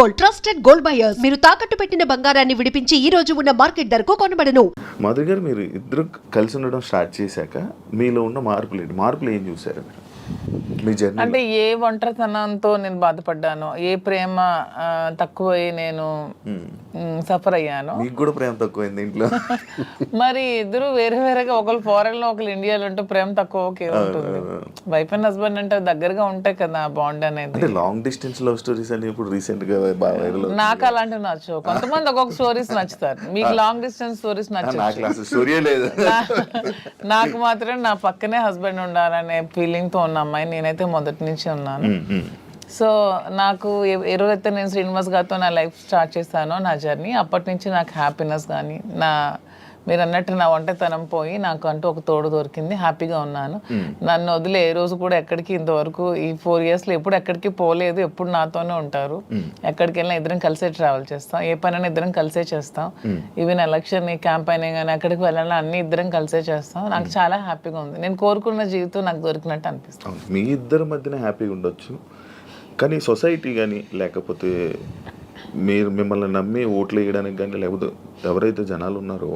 Gold trusted gold buyers. మీరు తాకట్టు పెట్టిన బంగారాన్ని విడిపించి ఈ రోజు ఉన్న మార్కెట్ ధరకు కొనబడను. మాధురి గారు మీరు ఇద్దరు కలిసి ఉండడం స్టార్ట్ చేశాక మీలో ఉన్న మార్పులు ఏంటి? మార్పులు ఏం చూసారు మీరు మీ జర్నీ అంటే ఏ ఒంటరితనంతో నేను బాధపడ్డానో ఏ ప్రేమ తక్కువై నేను సఫర్ అయ్యానో. మీకు కూడా ప్రేమ తక్కువైంది ఇంట్లో. మరి ఇద్దరు వేరే వేరేగా ఒకరు ఫారెన్లో ఒకరు ఇండియాలో ఉంటే ప్రేమ తక్కువ ఉంటుంది. వైఫ్ అండ్ హస్బెండ్ అంటే దగ్గరగా ఉంటాయి కదా బాండ్ అనేది. అంటే లాంగ్ డిస్టెన్స్ లవ్ స్టోరీస్ అని ఇప్పుడు రీసెంట్గా నాకు అలాంటివి నచ్చవు. కొంతమంది ఒక్కొక్క స్టోరీస్ నచ్చుతారు. మీకు లాంగ్ డిస్టెన్స్ స్టోరీస్ లేదు. నాకు మాత్రం నా పక్కనే హస్బెండ్ ఉండాలనే ఫీలింగ్తో ఉన్న అమ్మాయి నేనైతే మొదటి నుంచి ఉన్నాను. సో నాకు రోజైతే నేను శ్రీనివాస్ గారితో నా లైఫ్ స్టార్ట్ చేశానో నా జర్నీ అప్పటి నుంచి నాకు హ్యాపీనెస్ కానీ నా మీరు అన్నట్టు నా ఒంటరితనం పోయి నాకు అంటూ ఒక తోడు దొరికింది. హ్యాపీగా ఉన్నాను. నన్ను వదిలి ఏ రోజు కూడా ఎక్కడికి ఇంతవరకు ఈ ఫోర్ ఇయర్స్లో ఎప్పుడు ఎక్కడికి పోలేదు. ఎప్పుడు నాతోనే ఉంటారు. ఎక్కడికి వెళ్ళినా ఇద్దరం కలిసే ట్రావెల్ చేస్తాం. ఏ పనైనా ఇద్దరం కలిసే చేస్తాం. ఈవెన్ ఎలక్షన్ క్యాంపైన్ కానీ ఎక్కడికి వెళ్ళాలన్నా అన్ని ఇద్దరం కలిసే చేస్తాం. నాకు చాలా హ్యాపీగా ఉంది. నేను కోరుకున్న జీవితం నాకు దొరికినట్టు అనిపిస్తుంది. మీ ఇద్దరి మధ్యన హ్యాపీగా ఉండొచ్చు. కానీ సొసైటీ కానీ లేకపోతే మీరు మిమ్మల్ని నమ్మి ఓట్లు వేయడానికి కానీ లేకపోతే ఎవరైతే జనాలు ఉన్నారో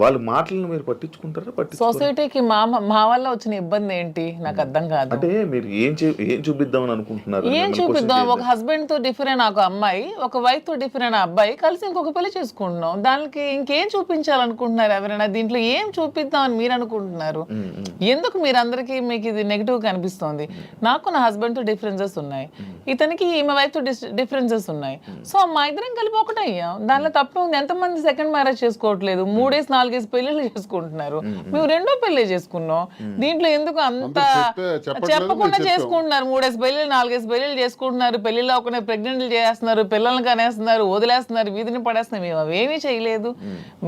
వాళ్ళ మాటలను మీరు పట్టించుకుంటారా? పట్టించు సొసైటీకి మా మా వల్ల వచ్చిన ఇబ్బంది ఏంటి? నాకు అర్థం కాదు. అంటే మీరు ఏం ఏం చూపిద్దామని అనుకుంటున్నారు? ఏం చూపిద్దాం? ఒక. హస్బెండ్తో డిఫరెంట్ ఒక అమ్మాయి ఒక వైఫ్తో డిఫరెంట్ అబ్బాయి కలిసి ఇంకొక పెళ్ళి చేసుకుంటున్నాం. దానికి ఇంకేం చూపించాలనుకుంటున్నారు ఎవరైనా? దీంట్లో ఏం చూపిద్దాం అని మీరు అనుకుంటున్నారు? ఎందుకు మీరందరికీ మీకు ఇది నెగిటివ్ కనిపిస్తోంది? నాకు నా హస్బెండ్తో డిఫరెన్సెస్ ఉన్నాయి. ఇతనికి ఈమె వైఫ్తో డిఫరెన్సెస్ ఉన్నాయి. సో మా ఇద్దరం కలిపి ఒకటే అయ్యాం దానిలో తప్పే ఎంతమంది సెకండ్ మ్యారేజ్ చేసుకోవట్లేదు? మూడేసి నాలుగేసి పెళ్ళిళ్ళు చేసుకుంటున్నారు. మేము రెండో పెళ్ళి చేసుకున్నాం. దీంట్లో ఎందుకు అంత చెప్పకుండా. చేసుకుంటున్నారు? మూడేసి పెళ్ళిళ్ళు నాలుగేసి పెళ్ళిళ్ళు చేసుకుంటున్నారు. పెళ్ళిళ్ళు ఒక ప్రెగ్నెంట్లు చేస్తున్నారు పిల్లల్ని కనేస్తున్నారు వదిలేస్తున్నారు వీధిని పడేస్తున్నారు. మేము అవేమీ చేయలేదు.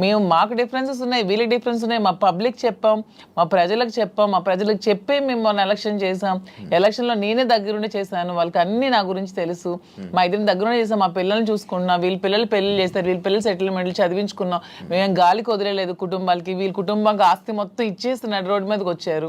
మేము. మాకు డిఫరెన్సెస్ ఉన్నాయి వీళ్ళకి డిఫరెన్స్ ఉన్నాయి మా పబ్లిక్ చెప్పాం మా ప్రజలకు చెప్పాం మా ప్రజలకు చెప్పే మేము మొన్న ఎలక్షన్ చేసాం ఎలక్షన్లో నేనే దగ్గరుండి చేశాను. వాళ్ళకి అన్ని నా గురించి తెలుసు. మా ఇద్దరిని దగ్గరుండి చేసాం మా పిల్లల్ని చూసుకున్నాం వీళ్ళ పిల్లలు పెళ్ళి చేస్తారు వీళ్ళ పిల్లలు సెటిల్మెంట్లు చదివించుకున్నాం. మేము. గాలికి వదిలేదు కుటుంబాలకి. వీళ్ళ కుటుంబానికి ఆస్తి మొత్తం ఇచ్చేస్తున్నారు రోడ్డు మీదకి వచ్చారు.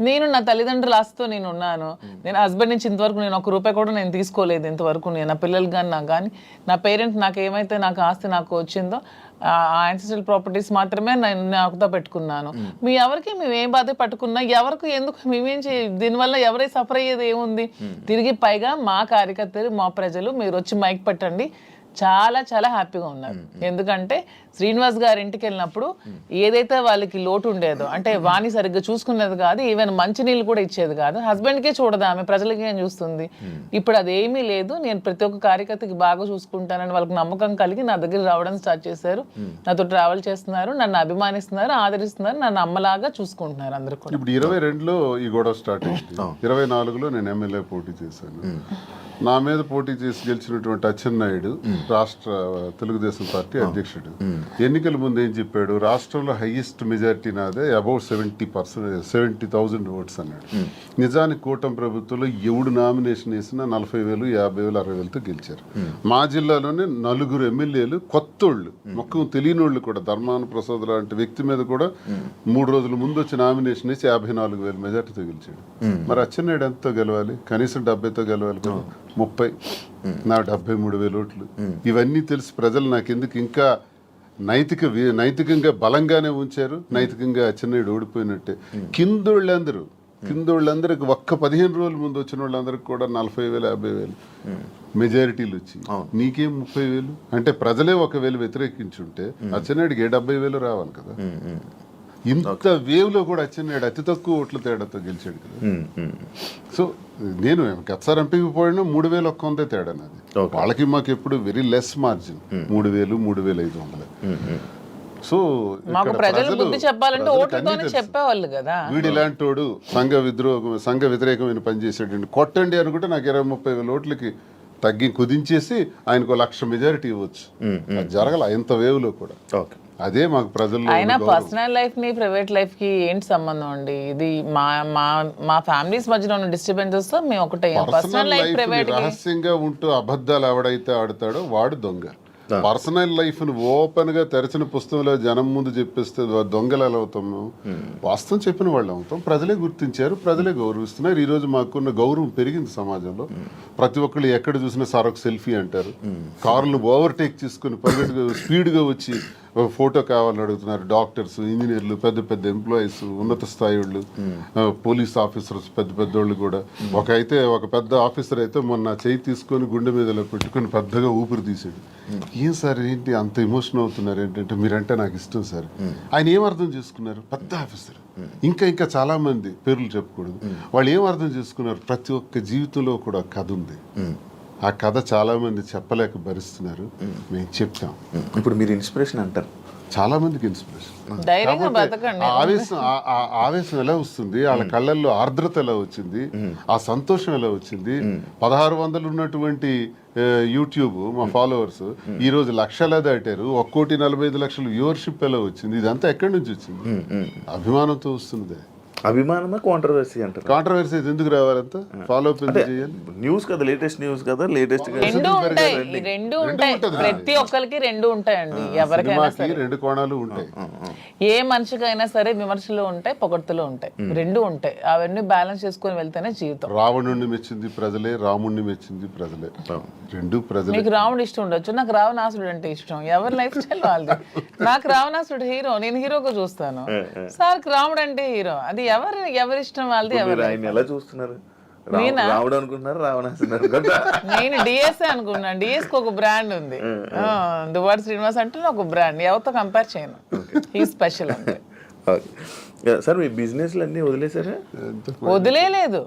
నేను నా తల్లిదండ్రుల ఆస్తితో నేను ఉన్నాను. నేను హస్బెండ్ నుంచి ఇంతవరకు నేను ఒక రూపాయి కూడా నేను తీసుకోలేదు ఇంతవరకు. నేను నా పిల్లలు కానీ నాకు కానీ. నా పేరెంట్ నాకు ఏమైతే నాకు ఆస్తి నాకు వచ్చిందో ఆ యాన్సిస్ట్రల్ ప్రాపర్టీస్ మాత్రమే నేను నాకుతో పెట్టుకున్నాను. మీ ఎవరికి మేము ఏం బాధ పట్టుకున్నా ఎవరికి ఎందుకు మేమేం చే దీనివల్ల ఎవరై సఫర్ అయ్యేది ఏముంది? తిరిగి పైగా మా కార్యకర్తలు మా ప్రజలు మీరు వచ్చి మైక్ పెట్టండి. చాలా చాలా హ్యాపీగా ఉన్నారు. ఎందుకంటే శ్రీనివాస్ గారి ఇంటికి వెళ్ళినప్పుడు ఏదైతే వాళ్ళకి లోటు ఉండేదో అంటే వాణి సరిగ్గా చూసుకునేది కాదు ఈవెన్ మంచినీళ్ళు కూడా ఇచ్చేది కాదు. హస్బెండ్కే చూడదు ఆమె ప్రజలకి ఏం చూస్తుంది? ఇప్పుడు అదేమీ లేదు నేను ప్రతి ఒక్క కార్యకర్తకి బాగా చూసుకుంటానని వాళ్ళకి నమ్మకం కలిగి నా దగ్గర రావడం స్టార్ట్ చేశారు. నాతో ట్రావెల్ చేస్తున్నారు నన్ను అభిమానిస్తున్నారు ఆదరిస్తున్నారు నన్ను అమ్మలాగా చూసుకుంటున్నారు అందరూ కూడా. ఇప్పుడు ఇరవై రెండులో ఈ గొడవ స్టార్ట్ అయింది. ఇరవై నాలుగులో నేను ఎమ్మెల్యే పోటీ చేశాను. నా మీద పోటీ చేసి గెలిచినటువంటి అచ్చెన్నాయుడు రాష్ట్ర తెలుగుదేశం పార్టీ అధ్యక్షుడు. ఎన్నికల ముందు ఏం చెప్పాడు? రాష్ట్రంలో హైయెస్ట్ మెజారిటీ నాదే about seventy percent seventy thousand votes అన్నాడు. నిజానికి కూటమి ప్రభుత్వంలో ఎవడు నామినేషన్ వేసినా నలభై వేలు యాభై వేలు అరవై వేలతో గెలిచారు. మా జిల్లాలోనే నలుగురు ఎమ్మెల్యేలు కొత్తోళ్ళు మొక్కం తెలియని వాళ్ళు కూడా ధర్మాన ప్రసాద్ లాంటి వ్యక్తి మీద కూడా మూడు రోజుల ముందు వచ్చి నామినేషన్ వేసి యాభై నాలుగు వేల మెజార్టీతో గెలిచాడు. మరి అచ్చెన్నాయుడు ఎంతతో గెలవాలి కనీసం డెబ్బైతో గెలవాలి ముప్పై నా డెబ్బై మూడు వేల ఓట్లు. ఇవన్నీ తెలిసి ప్రజలు నాకెందుకు ఇంకా నైతిక నైతికంగా బలంగానే ఉంచారు. నైతికంగా అచ్చెన్నాయుడు ఓడిపోయినట్టే. కిందోళ్ళందరూ కిందోళ్ళందరికి ఒక్క పదిహేను రోజుల ముందు వచ్చిన వాళ్ళందరికి కూడా నలభై వేలు యాభై వేలు మెజారిటీలు వచ్చి నీకేం ముప్పై వేలు? అంటే ప్రజలే ఒక వేలు వ్యతిరేకించుంటే అచ్చెన్నాయుడికి ఏ డెబ్బై వేలు రావాలి కదా? ఇంత వేవ్లో కూడా అచ్చెన్నాయుడు అతి తక్కువ ఓట్ల తేడాతో గెలిచాడు కదా. సో నేను గతసారి ఎంపీకి పోయినా మూడు వేలు ఒక్క వందే తేడా నాది. వాళ్ళకి మాకు ఎప్పుడు వెరీ లెస్ మార్జిన్ మూడు వేలు మూడు వేలు ఐదు వందలు. సో మాకు ఇక్కడ ప్రజలు ప్రజలు- బుద్ధి చెప్పాలంటే. చెప్పేవాళ్ళు కదా. వీడు ఇలాంటోడు సంఘ విద్రోహం సంఘ వ్యతిరేకమైన పని చేసాడు కొట్టండి అనుకుంటే నాకు ఇరవై ముప్పై వేల ఓట్లకి తగ్గి కుదించేసి ఆయనకు లక్ష మెజారిటీ ఇవ్వచ్చు. జరగల ఇంత వేవ్లో కూడా. ఓకే అదే మాకు ప్రజల్లో అయినా. పర్సనల్ లైఫ్ని ప్రైవేట్ లైఫ్కి ఏంటి సంబంధం అండి? ఇది మా మా మా ఫ్యామిలీస్ మధ్యలో ఉన్న డిస్టర్బెన్సెస్తో మేము ఒకటే పర్సనల్ లైఫ్ ప్రైవేట్ రహస్యంగా ఉంటూ అబద్ధాలు ఎవడైతే ఆడతాడో వాడు దొంగ. పర్సనల్ లైఫ్ను ఓపెన్గా తెరచిన పుస్తకంలో జనం ముందు చెప్పేస్తే దొంగలు ఎలా అవుతాం మేము వాస్తవం చెప్పిన వాళ్ళు అవుతాం. ప్రజలే గుర్తించారు ప్రజలే గౌరవిస్తున్నారు. ఈ రోజు మాకున్న గౌరవం పెరిగింది సమాజంలో. ప్రతి ఒక్కళ్ళు ఎక్కడ చూసినా సార్ ఒక సెల్ఫీ అంటారు. కార్లను ఓవర్టేక్ చేసుకుని పరిగెట్టుగా స్పీడ్గా వచ్చి ఫోటో కావాలని అడుగుతున్నారు. డాక్టర్స్ ఇంజనీర్లు పెద్ద పెద్ద ఎంప్లాయీస్ ఉన్నత స్థాయి వాళ్ళు ఆ, పోలీస్ ఆఫీసర్స్ పెద్ద పెద్ద వాళ్ళు కూడా. ఒక అయితే ఒక పెద్ద ఆఫీసర్ అయితే మొన్న చేయి తీసుకొని గుండె మీద ఇలా పెట్టుకొని పెద్దగా ఊపిరి తీసాడు ఏం సార్ ఏంటి అంత ఎమోషన్ అవుతున్నారు ఏంటంటే మీరంటే నాకు ఇష్టం సార్. ఆయన ఏం అర్థం చేసుకున్నారు? పెద్ద ఆఫీసర్. ఇంకా ఇంకా చాలా మంది పేర్లు చెప్పకూడదు. వాళ్ళు ఏం అర్థం చేసుకున్నారు? ప్రతి ఒక్క జీవితంలో కూడా కథ ఉంది. ఆ కథ చాలా మంది చెప్పలేక భరిస్తున్నారు. మేము చెప్తాం ఇప్పుడు మీరు ఇన్స్పిరేషన్ అంటారు. చాలా మందికి ఇన్స్పిరేషన్. ఆవేశం ఆ- ఆ ఆవేశం ఎలా వస్తుంది? వాళ్ళ కళ్ళల్లో ఆర్ద్రత ఎలా వచ్చింది? ఆ సంతోషం ఎలా వచ్చింది? పదహారు వందలు ఉన్నటువంటి యూట్యూబ్ మా ఫాలోవర్స్ ఈ రోజు లక్షలా దాటారు. ఒక కోటి నలభై ఐదు లక్షల వ్యూవర్షిప్ ఎలా వచ్చింది? ఇదంతా ఎక్కడి నుంచి వచ్చింది? అభిమానంతో వస్తుంది అభిమానమా కాంట్రవర్సీ అంటారు? కాంట్రవర్సీ ఎందుకు రావాలంత ఫాలో అప్ చేయాలి? న్యూస్ కదా లేటెస్ట్ న్యూస్ కదా లేటెస్ట్ రెండు ఉంటాయి రెండు ఉంటాయి. ప్రతి ఒక్కరికి రెండు ఉంటాయండి ఎవరికైనా సినిమాకి రెండు కోణాలు ఉంటాయి. ఏ మనిషికైనా సరే విమర్శలు ఉంటాయి పొగడ్తలు ఉంటాయి. రెండు ఉంటాయి. అవన్నీ బ్యాలెన్స్ చేసుకొని వెళ్తేనే జీవితం. రావణుణ్ణి మెచ్చింది ప్రజలే రాముణ్ణి మెచ్చింది ప్రజలే. రెండు ప్రజలే. మీకు రావణుడు ఇష్టం ఉండొచ్చు నాకు రావణాసుడు అంటే ఇష్టం. ఎవరి లైఫ్ స్టైల్ వాళ్ళది? నాకు రావణాసుడు హీరో నేను హీరోగా చూస్తాను. సార్ రాముడు అంటే హీరో. అది ఎవరి ఎవరి ఇష్టం వాళ్ళది ఎవరి ఆయన ఎలా చూస్తున్నారు? రావ- రావడం అనుకుంటున్నారు రావణాసుడు అనుకుంటారా నేను డిఎస్ఏ అనుకున్నాను డిఎస్కి ఒక బ్రాండ్ ఉంది. ఆ, దువ్వాడు శ్రీనివాస్ అంటే ఒక బ్రాండ్ ఎవరితో కంపేర్ చేయను. ఈ స్పెషల్ అంటే సార్ మీ బిజినెస్లు అన్నీ వదిలేసారా వదిలేలేదు.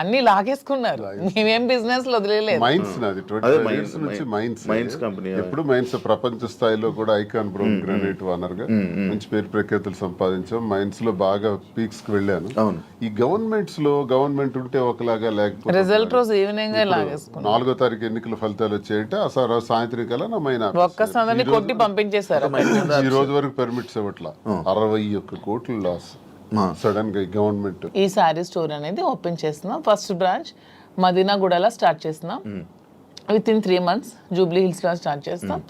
అన్ని లాగేసుకున్నారు. మేమేం బిజినెస్లో వదిలేలేదు. మైన్స్ నాది ట్వంటీ మైన్స్, ఇయర్స్ నుంచి మైన్స్ మైన్స్ కంపెనీ ఎప్పుడు మైన్స్ ప్రపంచ స్థాయిలో కూడా ఐకాన్ బ్రౌన్ గ్రానైట్ వనర్గా మంచి పేరు ప్రఖ్యాతులు సంపాదించాం. మైన్స్లో బాగా పీక్స్కి వెళ్ళాను. అవును. ఈ గవర్నమెంట్స్లో గవర్నమెంట్ ఉంటే ఒకలాగా లేకపోతే రిజల్ట్ రోజు ఈవినింగ్ లాగేసుకున్నారు నాలుగో తారీఖు ఎన్నికల ఫలితాలు వచ్చాయంటే ఆ సార్ సాయంత్రం కల్లా నా మైన్ ఒక్క సందని కొట్టి పంపించేశారు. ఈ రోజు వరకు పెర్మిట్స్ ఇవ్వట్లా. అరవై ఒక్క కోట్ల లాస్ సడన్గా గవర్నమెంట్ ఈ శారీ స్టోర్ అనేది ఓపెన్ చేస్తున్నాం. ఫస్ట్ బ్రాంచ్ మదీనాగూడలో స్టార్ట్ చేస్తున్నాం. Within three months Jubilee హిల్స్లో స్టార్ట్ చేస్తాం.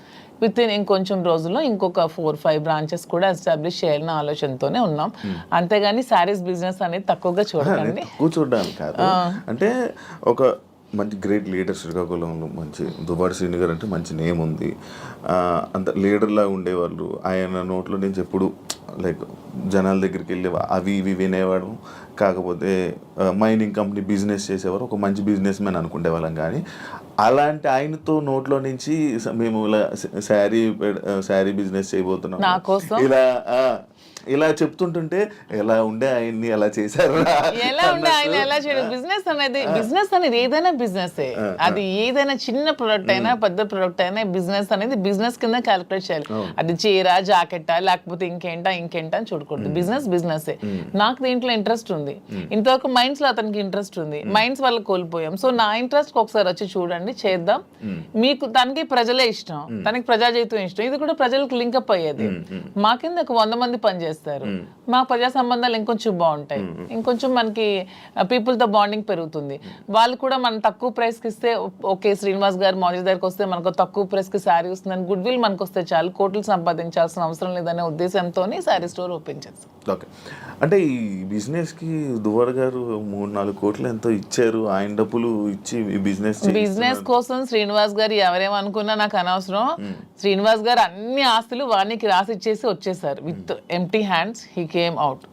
విత్ ఇన్ ఇంకొంచెం రోజుల్లో ఇంకొక ఫోర్ ఫైవ్ బ్రాంచెస్ కూడా ఎస్టాబ్లిష్ చేయాలన్న ఆలోచనతోనే ఉన్నాం. అంతేగాని శారీస్ బిజినెస్ అనేది తక్కువగా చూడకండి. కూర్చోడానికి కాదు. అంటే ఒక మంచి గ్రేట్ లీడర్ శ్రీకాకుళంలో మంచి దుబాటి శ్రీని గారు అంటే మంచి నేమ్ ఉంది. అంత లీడర్లా ఉండేవాళ్ళు. ఆయన నోట్లో నుంచి ఎప్పుడు లైక్ జనాల దగ్గరికి వెళ్ళి అవి ఇవి వినేవాడు కాకపోతే మైనింగ్ కంపెనీ బిజినెస్ చేసేవారు. ఒక మంచి బిజినెస్ మ్యాన్ అనుకునే వాళ్ళం కానీ అలాంటి ఆయనతో నోట్లో నుంచి మేము ఇలా శారీ శారీ బిజినెస్ చేయబోతున్నాం? ఇలా ఇలా చెప్తుంటుంటే ఎలా ఉండే ఆయన్ని? ఎలా చేశారు? ఎలా ఉండే ఆయన ఎలా చేయడం? బిజినెస్ అనేది బిజినెస్ అనేది ఏదైనా బిజినెస్ అది ఏదైనా చిన్న ప్రొడక్ట్ అయినా పెద్ద ప్రొడక్ట్ అయినా బిజినెస్ అనేది బిజినెస్ కింద క్యాలిక్యులేట్ చేయాలి. అది చీర జాకెట్టా లేకపోతే ఇంకేంటా ఇంకేంటా అని చూడకూడదు. బిజినెస్ బిజినెస్ నాకు దీంట్లో ఇంట్రెస్ట్ ఉంది. ఇంతవరకు మైండ్స్లో అతనికి ఇంట్రెస్ట్ ఉంది. మైండ్స్ వల్ల కోల్పోయాం. సో నా ఇంట్రెస్ట్ ఒకసారి వచ్చి చూడండి చేద్దాం. మీకు తనకి ప్రజలే ఇష్టం. తనకి ప్రజాజీవితం ఇష్టం. ఇది కూడా ప్రజలకు లింకప్ అయ్యేది. మా కింద ఒక వంద మంది పనిచేస్తారు మా ప్రజా సంబంధాలు ఇంకొంచెం బాగుంటాయి. ఇంకొంచెం మనకి పీపుల్తో బాండింగ్ పెరుగుతుంది. వాళ్ళు కూడా మనం తక్కువ ప్రైస్కి ఇస్తే ఓకే శ్రీనివాస్ గారు మౌజీ దగ్గరికి వస్తే మనకు తక్కువ ప్రైస్కి శారీ వస్తుందని గుడ్ విల్ మనకు వస్తే చాలు. కోట్లు సంపాదించాల్సిన అవసరం లేదనే ఉద్దేశంతో శారీ స్టోర్ ఓపెన్ చేస్తాం. ఓకే. అంటే ఈ బిజినెస్కి దువ్వాడ గారు మూడు నాలుగు కోట్లు ఎంతో ఇచ్చారు. ఆయన డబ్బులు ఇచ్చి ఈ బిజినెస్ బిజినెస్ కోసం శ్రీనివాస్ గారు ఎవరేమనుకున్నా నాకు అనవసరం. శ్రీనివాస్ గారు అన్ని ఆస్తులు వానికి రాసి ఇచ్చేసి వచ్చేసారు. With empty hands he came out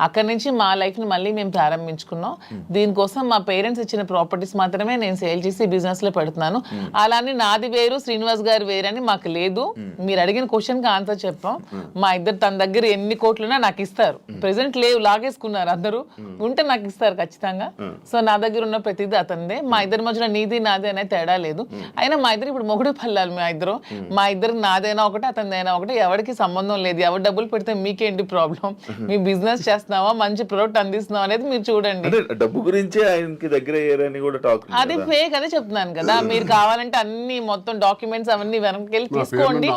అక్కడి నుంచి మా లైఫ్ని మళ్ళీ మేము ప్రారంభించుకున్నాం. దీనికోసం మా పేరెంట్స్ ఇచ్చిన ప్రాపర్టీస్ మాత్రమే నేను సేల్ చేసి బిజినెస్లో పెడుతున్నాను. అలానే నాది వేరు శ్రీనివాస్ గారు వేరు అని మాకు లేదు. మీరు అడిగిన క్వశ్చన్కి ఆన్సర్ చెప్పాం. మా ఇద్దరు తన దగ్గర ఎన్ని కోట్లున్నా నాకు ఇస్తారు. ప్రెసెంట్ లేవు లాగేసుకున్నారు అందరూ. ఉంటే నాకు ఇస్తారు ఖచ్చితంగా. సో నా దగ్గర ఉన్న ప్రతిదీ అతనిదే. మా ఇద్దరి మధ్యలో నీది నాది అనే తేడా లేదు. అయినా మా ఇద్దరు ఇప్పుడు మొగుడు పల్లాలి మా ఇద్దరు. మా ఇద్దరు నాదైనా ఒకటి అతనిదైనా ఒకటి. ఎవరికి సంబంధం లేదు. ఎవరు డబ్బులు పెడితే మీకేంటి ప్రాబ్లం మీ బిజినెస్ చేస్తున్నావా? మంచి ప్రొడక్ట్ అందిస్తున్నావా అనేది మీరు చూడండి. అంటే డబ్బు గురించే ఆయనకి దగ్గర అయ్యారని కూడా టాక్ అది ఫేక్ అదే చెప్తున్నాను కదా. మీరు కావాలంటే అన్ని మొత్తం డాక్యుమెంట్స్ అవన్నీ వెనక్కి వెళ్ళి తీసుకోండి.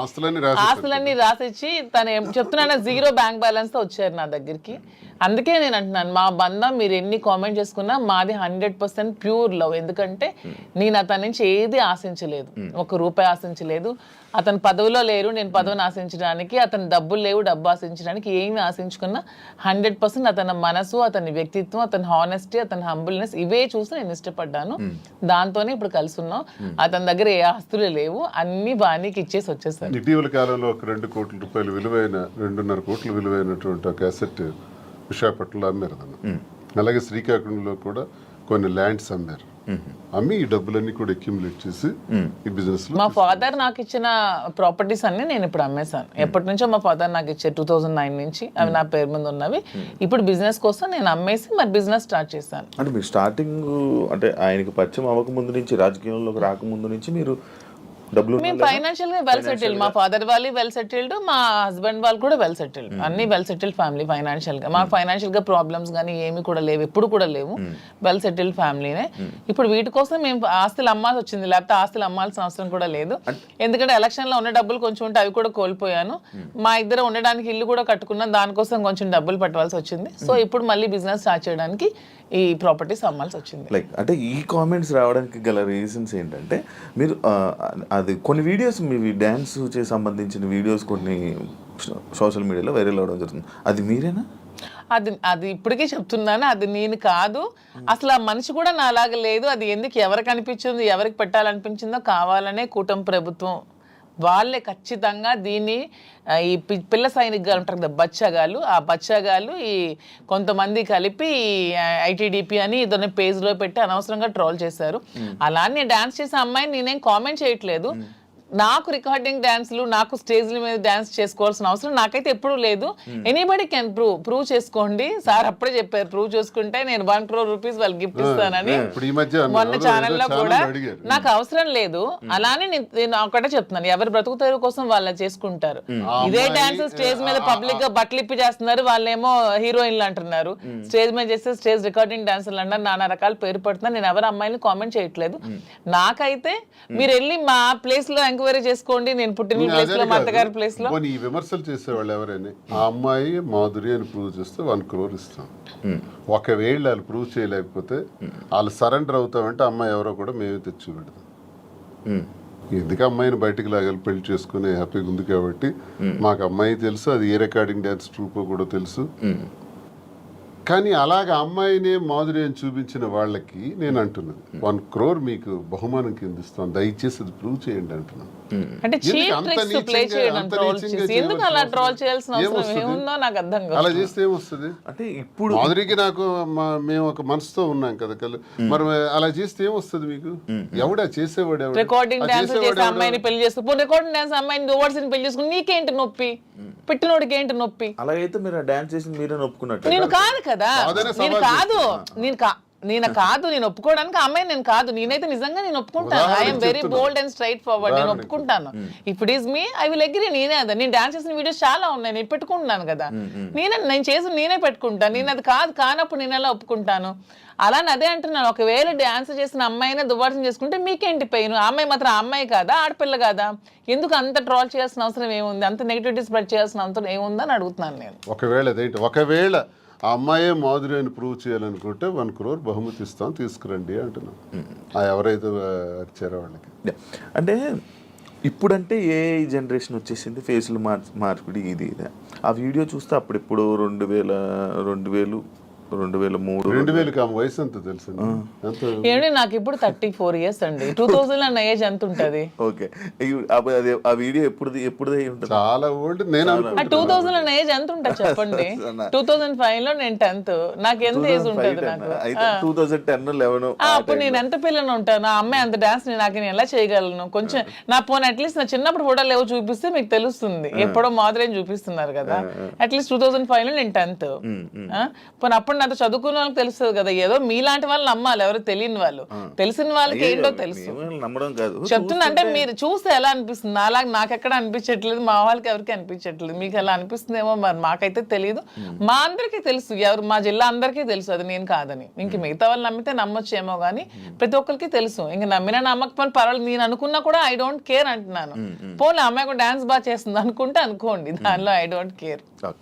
ఆస్తులన్నీ రాసిచ్చి తను చెప్తున్నాను జీరో బ్యాంక్ బ్యాలెన్స్తో వచ్చారు నా దగ్గరికి. అందుకే నేను అంటున్నాను మా బంధం మీరు ఎన్ని కామెంట్ చేసుకున్నా మాది హండ్రెడ్ పర్సెంట్ ప్యూర్ లవ్ ఎందుకంటే నేను అతని నుంచి ఏది ఆశించలేదు. ఒక రూపాయి ఆశించలేదు. అతను పదవిలో లేరు నేను పదవిని ఆశించడానికి అతని డబ్బులు లేవు డబ్బు ఆశించడానికి ఏమి ఆశించుకున్నా హండ్రెడ్ పర్సెంట్ అతని మనసు అతని వ్యక్తిత్వం అతని హానెస్టీ అతని హంబుల్నెస్ ఇవే చూసి నేను ఇష్టపడ్డాను. దాంతోనే ఇప్పుడు కలిసి ఉన్నాం అతని దగ్గర ఏ ఆస్తులు లేవు. అన్ని బాణీకి ఇచ్చేసి వచ్చేసారు. ఇటీవల కాలంలో ఒక రెండు కోట్ల రూపాయలు విలువైన రెండున్నర కోట్ల విలువైనటువంటి ఒక అసెట్ విశాఖపట్నంలో అమ్మారు దాన్ని అలాగే శ్రీకాకుళంలో కూడా కొన్ని ల్యాండ్స్ అమ్మారు. అమ్మి ఈ డబ్బులన్నీ కూడా అక్యుములేట్ చేసి ఈ బిజినెస్లో మా ఫాదర్ నాకు ఇచ్చిన ప్రాపర్టీస్ అన్ని నేను ఇప్పుడు అమ్మేశాను. ఎప్పటి నుంచో మా ఫాదర్ నాకు ఇచ్చే టూ థౌజండ్ నైన్ నుంచి అవి నా పేరు మీద ఉన్నవి. ఇప్పుడు బిజినెస్ కోసం నేను అమ్మేసి మరి బిజినెస్ స్టార్ట్ చేశాను. అంటే మీరు స్టార్టింగ్ అంటే ఆయనకి పరిచయం అవ్వకముందు నుంచి రాజకీయంలోకి రాకముందు నుంచి మీరు డబ్బులు మేము ఫైనాన్షియల్గా వెల్ సెటిల్డ్ మా ఫాదర్ వాళ్ళు వెల్ సెటిల్డ్ మా హస్బెండ్ వాళ్ళు కూడా వెల్ సెటిల్డ్ అన్ని వెల్ సెటిల్డ్ ఫ్యామిలీ ఫైనాన్షియల్గా మా ఫైనాన్షియల్గా ప్రాబ్లమ్స్ కానీ ఏమి కూడా లేవు ఎప్పుడు కూడా లేవు. వెల్ సెటిల్డ్ ఫ్యామిలీనే ఇప్పుడు వీటి కోసం మేము ఆస్తులు అమ్మాల్సి వచ్చింది లేకపోతే ఆస్తులు అమ్మాల్సిన అవసరం కూడా లేదు. ఎందుకంటే ఎలక్షన్లో ఉన్న డబ్బులు కొంచెం ఉంటే అవి కూడా కోల్పోయాను. మా ఇద్దరు ఉండడానికి ఇల్లు కూడా కట్టుకున్నాం దానికోసం కొంచెం డబ్బులు పెట్టవలసి వచ్చింది. సో ఇప్పుడు మళ్ళీ బిజినెస్ స్టార్ట్ చేయడానికి ఈ ప్రాపర్టీస్ అమ్మాల్సి వచ్చింది. లైక్ అంటే ఈ కామెంట్స్ రావడానికి గల రీజన్స్ ఏంటంటే మీరు అది కొన్ని వీడియోస్ మీ డ్యాన్స్ చే సంబంధించిన వీడియోస్ కొన్ని సోషల్ మీడియాలో వైరల్ అవ్వడం జరుగుతుంది. అది మీరేనా? అది అది ఇప్పటికీ చెప్తున్నాను. అది నేను కాదు. అసలు ఆ మనిషి కూడా నాలాగా లేదు. అది ఎందుకు ఎవరికి అనిపించింది ఎవరికి పెట్టాలనిపించిందో కావాలనే కూటమి ప్రభుత్వం వాళ్ళే ఖచ్చితంగా దీన్ని ఈ పి- పిల్ల సైనికులు ఉంటారు కదా బచ్చగాళ్ళు ఆ బచ్చగాళ్ళు ఈ కొంతమంది కలిపి ఐటీడీపీ అని ఇదొన్న పేజ్లో పెట్టి అనవసరంగా ట్రోల్ చేశారు. అలా నేను డాన్స్ చేసే అమ్మాయిని నేనేం కామెంట్ చేయట్లేదు. నాకు రికార్డింగ్ డాన్స్లు నాకు స్టేజ్ల మీద డాన్స్ చేసుకోవాల్సిన అవసరం నాకైతే ఎప్పుడూ లేదు. ఎనీబడి కెన్ ప్రూవ్ ప్రూవ్ చేసుకోండి. సార్ అప్పుడే చెప్పారు ప్రూవ్ చేసుకుంటే నేను వన్ క్రోర్ రూపీస్ వాళ్ళకి గిఫ్ట్ ఇస్తానని. ఇప్పుడు ఈ మధ్య మొన్న ఛానల్లో కూడా. నాకు అవసరం లేదు. అలానే నేను- నేను ఒకటే చెప్తున్నాను ఎవరు బ్రతుకు తెరువు కోసం వాళ్ళు చేసుకుంటారు. ఇదే డాన్స్ స్టేజ్ మీద పబ్లిక్గా బట్టలు ఇప్పి చేస్తున్నారు వాళ్ళేమో హీరోయిన్లు అంటున్నారు. స్టేజ్ మీద చేస్తే స్టేజ్ రికార్డింగ్ డాన్సర్లు అంటారు నానా రకాల పేరు పడుతున్నారు నేను ఎవరు అమ్మాయిని కామెంట్ చేయట్లేదు. నాకైతే మీరు వెళ్ళి మా ప్లేస్లో ఎంక్వైరీ చేసుకోండి. నేను పుట్టిన ప్లేస్లో మా. అత్తగారి ప్లేస్లో. ఈ విమర్శలు చేసేవాళ్ళు ఎవరైనా? ఆ అమ్మాయి మాధురి అని ప్రూవ్ చేస్తే వన్ క్రోర్ ఇస్తాం. ఒకవేళ వాళ్ళు ప్రూవ్ చేయలేకపోతే వాళ్ళు సరెండర్ అవుతామంటే అమ్మాయి ఎవరో కూడా మేమే తెచ్చి పెడతాం. మ్మ్. ఎందుకు అమ్మాయిని బయటికి లాగాలి? పెళ్ళి చేసుకుని హ్యాపీగా ఉంది కాబట్టి మాకు అమ్మాయి తెలుసు అది ఏ రికార్డింగ్ డ్యాన్స్ ట్రూప్ కూడా తెలుసు. కానీ అలాగ అమ్మాయినే మాధురి అని చూపించిన వాళ్ళకి నేను అంటున్నాను. వన్ క్రోర్ మీకు బహుమానం కింద ఇస్తాను దయచేసి అది ప్రూవ్ చేయండి అంటున్నాను. అంటే ఎందుకు చీప్ ట్రిక్స్ ప్లే చేయడం ట్రోల్ చేసి ఎందుకు అలా ట్రోల్ చేయాల్సిన అవసరం? ఏముందో నాకు అర్థం అలా కాదు చేస్తే ఏమొస్తుంది అంటే ఇప్పుడు మాధురికి నాకు మేము ఒక మనసుతో ఉన్నాం కదా కల్ మరి అలా చేస్తే ఏమొస్తుంది మీకు? ఎవడా? చేసేవాడు ఎవడు? రికార్డింగ్ డాన్స్ చేసే? అమ్మాయిని పెళ్ళి చేసుకుని రికార్డింగ్ డాన్స్ అమ్మాయిని ఓవర్స్ని పెళ్ళి చేసుకుని నీకేంటి నొప్పి? పెట్టినోడికి ఏంటి నొప్పి? అలాగైతే మీరు ఆ డాన్స్ చేసి మీరే ఒప్పుకున్నట్టు నేను కాదు కదా. నేను కాదు. నేను కా నేను కాదు నేను ఒప్పుకోవడానికి అమ్మాయి నేను కాదు. నేనైతే నిజంగా నేను ఒప్పుకుంటాను. ఉదాహరణకి I'm very. Bold and straightforward నేను. ఒప్పుకుంటాను. ఇప్పుడు is me I will agree నేనే అదే. నేను డాన్స్ చేసిన వీడియోస్ చాలా ఉన్నాయి. నేను పెట్టుకుంటున్నాను కదా. నేనే నేను చేసి నేనే పెట్టుకుంటాను. నేను అది కాదు కానప్పుడు నేను ఎలా ఒప్పుకుంటాను? అలానే అదే అంటున్నాను. ఒకవేళ డాన్స్ చేసిన అమ్మాయినే దువ్వాసం చేసుకుంటే మీకేంటి పెయిన్ అమ్మాయి మాత్రం అమ్మాయి కాదా? ఆడపిల్ల కాదా? ఎందుకు అంత ట్రాల్ చేయాల్సిన అవసరం ఏముంది? అంత నెగిటివిటీ స్ప్రెడ్ చేయాల్సిన అవసరం ఏముందని అడుగుతున్నాను నేను. ఒకవేళ ఒకవేళ ఆ అమ్మాయే మాధురి అని ప్రూవ్ చేయాలనుకుంటే వన్ క్రోర్ బహుమతి ఇస్తాం తీసుకురండి అంటున్నాం. ఆ ఎవరైతే ఆ, అరిచారో వాళ్ళకి. అంటే ఇప్పుడంటే ఏ జనరేషన్ వచ్చేసింది ఫేస్లు మార్చ్ మార్పిడి ఇది ఇదే. ఆ వీడియో చూస్తే అప్పుడెప్పుడు రెండు వేల రెండు వేలు రెండు వేల మూడు రెండు వేలకి ఆమె వయసు ఎంత తెలుసు ఏమండి నాకు ఇప్పుడు థర్టీ ఫోర్ ఇయర్స్ అండి. టూ థౌజండ్ అన్న ఏజ్ ఎంత ఉంటుంది? ఓకే. అది ఆ వీడియో ఎప్పుడు ఎప్పుడు ఉంటుంది? చాలా ఓల్డ్ నేను. టూ థౌజండ్ అన్న ఏజ్ ఎంత ఉంటుంది చెప్పండి? టూ థౌజండ్ ఫైవ్లో నేను టెన్త్. నాకు ఎంత ఏజ్ ఉంటుంది నాకు? టూ థౌజండ్ టెన్ లెవెన్ ఆ, అప్పుడు నేను ఎంత పిల్లని ఉంటాను? ఆ అమ్మాయి అంత డాన్స్ నాకు నేను ఎలా చేయగలను? కొంచెం నా పోనీ అట్లీస్ట్ నా చిన్నప్పుడు ఫోటోలు ఏవో చూపిస్తే మీకు తెలుస్తుంది. ఎప్పుడో మాదిరేం చూపిస్తున్నారు కదా. అట్లీస్ట్ టూ థౌసండ్ ఫైవ్లో నేను టెన్త్. పోనీ అప్పుడు నాతో చదువుకున్న వాళ్ళకి తెలుస్తుంది కదా ఏదో మీలాంటి వాళ్ళు నమ్మాలి ఎవరు తెలియని వాళ్ళు. తెలిసిన వాళ్ళకి ఏంటో తెలుసు. నమ్మడం కాదు. చెప్తున్నా అంటే మీరు చూస్తే ఎలా అనిపిస్తుంది? అలాగే నాకు ఎక్కడ అనిపించట్లేదు మా వాళ్ళకి ఎవరికి అనిపించట్లేదు. మీకు ఎలా అనిపిస్తుందేమో మరి మాకైతే తెలియదు మా అందరికీ తెలుసు ఎవరు మా జిల్లా అందరికీ తెలుసు అది నేను కాదని. ఇంక మిగతా వాళ్ళు నమ్మితే నమ్మొచ్చేమో కానీ ప్రతి ఒక్కరికి తెలుసు. ఇంక నమ్మినా నమ్మకపోయినా పర్వాలేదు నేను అనుకున్నా కూడా ఐ డోంట్ కేర్ అంటున్నాను. పోలే అమ్మాయి కూడా డాన్స్ బాగా చేస్తుంది అనుకుంటే అనుకోండి దానిలో ఐ డోంట్ కేర్ ఓకే.